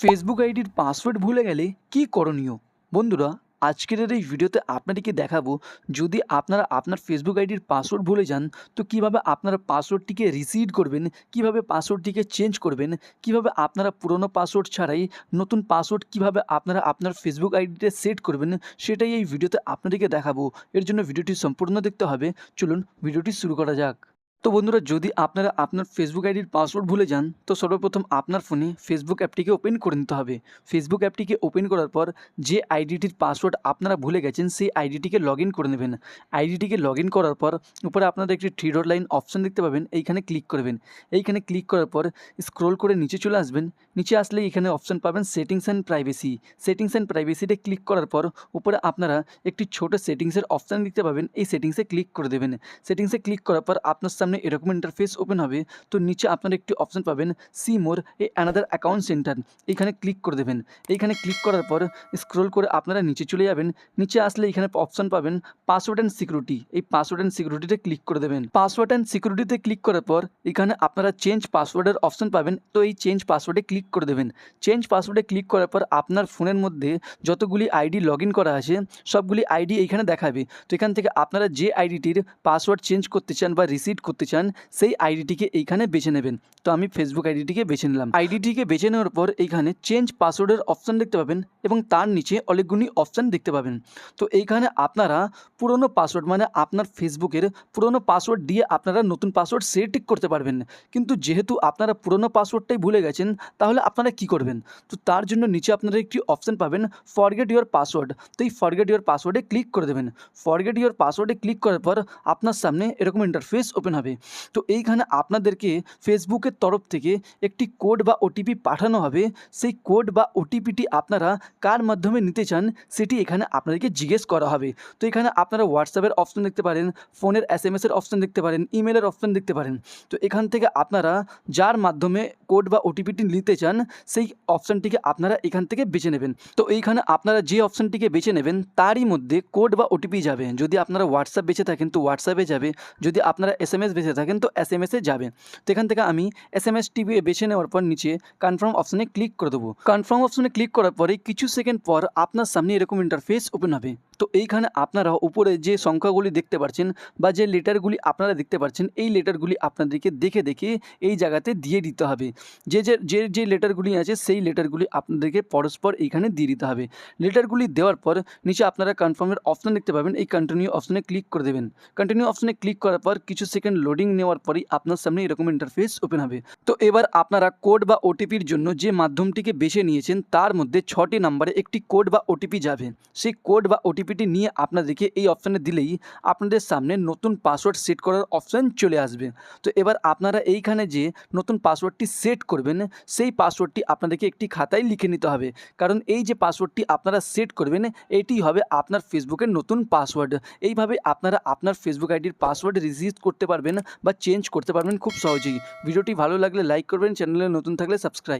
Facebook আইডির password ভুলে গেলে কী করণীয়? বন্ধুরা, আজকের এই ভিডিওতে আপনাদেরকে দেখাবো, যদি আপনারা আপনার ফেসবুক আইডির পাসওয়ার্ড ভুলে যান, তো কীভাবে আপনারা পাসওয়ার্ডটিকে রিসিড করবেন, কীভাবে পাসওয়ার্ডটিকে চেঞ্জ করবেন, কীভাবে আপনারা পুরনো পাসওয়ার্ড ছাড়াই নতুন পাসওয়ার্ড কীভাবে আপনারা আপনার ফেসবুক আইডিতে সেট করবেন, সেটাই এই ভিডিওতে আপনাদেরকে দেখাবো। এর জন্য ভিডিওটি সম্পূর্ণ দেখতে হবে। চলুন, ভিডিওটি শুরু করা যাক। তো বন্ধুরা, যদি আপনারা আপনার ফেসবুক আইডির পাসওয়ার্ড ভুলে যান, তো সর্বপ্রথম আপনার ফোনে ফেসবুক অ্যাপটিকে ওপেন করে নিতে হবে। ফেসবুক অ্যাপটিকে ওপেন করার পর যে আইডিটির পাসওয়ার্ড আপনারা ভুলে গেছেন, সেই আইডিটিকে লগ ইন করে নেবেন। আইডিটিকে লগ ইন করার পর উপরে আপনারা একটি থ্রি ডট লাইন অপশান দেখতে পাবেন, এইখানে ক্লিক করবেন। এইখানে ক্লিক করার পর স্ক্রোল করে নিচে চলে আসবেন। নিচে আসলে এখানে অপশান পাবেন settings and privacy settings and প্রাইভেসিতে click করার পর উপরে আপনারা একটি ছোট সেটিংসের অপশান দেখতে পাবেন, এই সেটিংসে ক্লিক করে দেবেন। সেটিংসে ক্লিক করার পর আপনার সামনে এরকম ইন্টারফেস ওপেন হবে, তো নিচে আপনারা একটি অপশন পাবেন see more a another account centre এইখানে ক্লিক করে দেবেন। এইখানে ক্লিক করার পর স্ক্রোল করে আপনারা নিচে চলে যাবেন। নিচে আসলে এখানে অপশন পাবেন পাসওয়ার্ড অ্যান্ড সিকিউরিটি এই পাসওয়ার্ড অ্যান্ড সিকিউরিটিতে ক্লিক করে দেবেন। পাসওয়ার্ড অ্যান্ড সিকিউরিটিতে ক্লিক করার পর এখানে আপনারা চেঞ্জ পাসওয়ার্ডের অপশন পাবেন, তো এই চেঞ্জ পাসওয়ার্ডে ক্লিক করে দেবেন। চেঞ্জ পাসওয়ার্ডে ক্লিক করার পর আপনার ফোনের মধ্যে যতগুলি আইডি লগ করা আছে, সবগুলি আইডি এইখানে দেখাবে। তো এখান থেকে আপনারা যে আইডিটির পাসওয়ার্ড চেঞ্জ করতে চান বা রিসিট করতে চান, সেই আইডিটিকে এইখানে বেছে নেবেন। তো আমি ফেসবুক আইডিটিকে বেছে নিলাম। আইডিটিকে বেছে নেওয়ার পর এইখানে চেঞ্জ পাসওয়ার্ডের অপশান দেখতে পাবেন এবং তার নিচে অনেকগুলি অপশান দেখতে পাবেন। তো এইখানে আপনারা পুরনো পাসওয়ার্ড মানে আপনার ফেসবুকের পুরনো পাসওয়ার্ড দিয়ে আপনারা নতুন পাসওয়ার্ড সেট করতে পারবেন। কিন্তু যেহেতু আপনারা পুরনো পাসওয়ার্ডটাই ভুলে গেছেন, তাহলে আপনারা কি করবেন? তো তার জন্য নিচে আপনারা একটি অপশান পাবেন ফরগেট ইউর পাসওয়ার্ড তো এই ফরগেট ইউর পাসওয়ার্ডে ক্লিক করে দেবেন। ফরগেট ইউর পাসওয়ার্ডে ক্লিক করার পর আপনার সামনে এরকম ইন্টারফেস ওপেন হবে। তো এইখানে আপনাদেরকে ফেসবুকের তরফ থেকে একটি কোড বা ওটিপি পাঠানো হবে। সেই কোড বা ওটিপিটি আপনারা কার মাধ্যমে নিতে চান সেটি এখানে আপনাদেরকে জিজ্ঞেস করা হবে। তো এখানে আপনারা হোয়াটসঅ্যাপের অপশন দেখতে পারেন ফোনের এস এম এসের অপশন দেখতে পারেন ইমেলের অপশন দেখতে পারেন। তো এখান থেকে আপনারা যার মাধ্যমে কোড বা ওটিপিটি নিতে চান সেই অপশানটিকে আপনারা এখান থেকে বেছে নেবেন। তো এইখানে আপনারা যে অপশানটিকে বেছে নেবেন তারই মধ্যে কোড বা ওটিপি যাবে। যদি আপনারা হোয়াটসঅ্যাপ বেছে থাকেন তো হোয়াটসঅ্যাপে যাবে। যদি আপনারা এস এম এস বেছে থাকেন, তো এস এম এসে যাবেন। তো এখান থেকে আমি এস এম এস টিভি বেছে নেওয়ার পর নিচে কনফার্ম অপশানে ক্লিক করে দেবো। কনফার্ম অপশানে ক্লিক করার পরে কিছু সেকেন্ড পর আপনার সামনে এরকম ইন্টারফেস ওপেন হবে। তো এইখানে আপনারা উপরে যে সংখ্যাগুলি দেখতে পাচ্ছেন বা যে লেটারগুলি আপনারা দেখতে পাচ্ছেন এই লেটারগুলি আপনাদেরকে দেখে দেখে এই জায়গাতে দিয়ে দিতে হবে। যে যে যে যে লেটারগুলি আছে, সেই লেটারগুলি আপনাদেরকে পরস্পর এইখানে দিয়ে দিতে হবে। লেটারগুলি দেওয়ার পর নিচে আপনারা কনফার্মের অপশান দেখতে পাবেন, এই কন্টিনিউ অপশানে ক্লিক করে দেবেন। কন্টিনিউ অপশানে ক্লিক করার পর কিছু সেকেন্ড লোডিং নেওয়ার পরই আপনার সামনে এরকম ইন্টারফেস ওপেন হবে। তো এবার আপনারা কোড বা ওটিপির জন্য যে মাধ্যমটিকে বেছে নিয়েছেন, তার মধ্যে ছটি নাম্বারে একটি কোড বা ওটিপি যাবে। সেই কোড বা ওটিপিটি নিয়ে আপনাদেরকে এই অপশানে দিলেই আপনাদের সামনে নতুন পাসওয়ার্ড সেট করার অপশান চলে আসবে। তো এবার আপনারা এইখানে যে নতুন পাসওয়ার্ডটি সেট করবেন, সেই পাসওয়ার্ডটি আপনাদেরকে একটি খাতায় লিখে নিতে হবে। কারণ এই যে পাসওয়ার্ডটি আপনারা সেট করবেন, এটি হবে আপনার ফেসবুকের নতুন পাসওয়ার্ড এইভাবে আপনারা আপনার ফেসবুক আইডির পাসওয়ার্ড রিজিস্ট করতে পারবেন বা চেঞ্জ করতে পারবেন খুব সহজেই। ভিডিওটি ভালো লাগলে লাইক করবেন চ্যানেলে নতুন থাকলে সাবস্ক্রাইব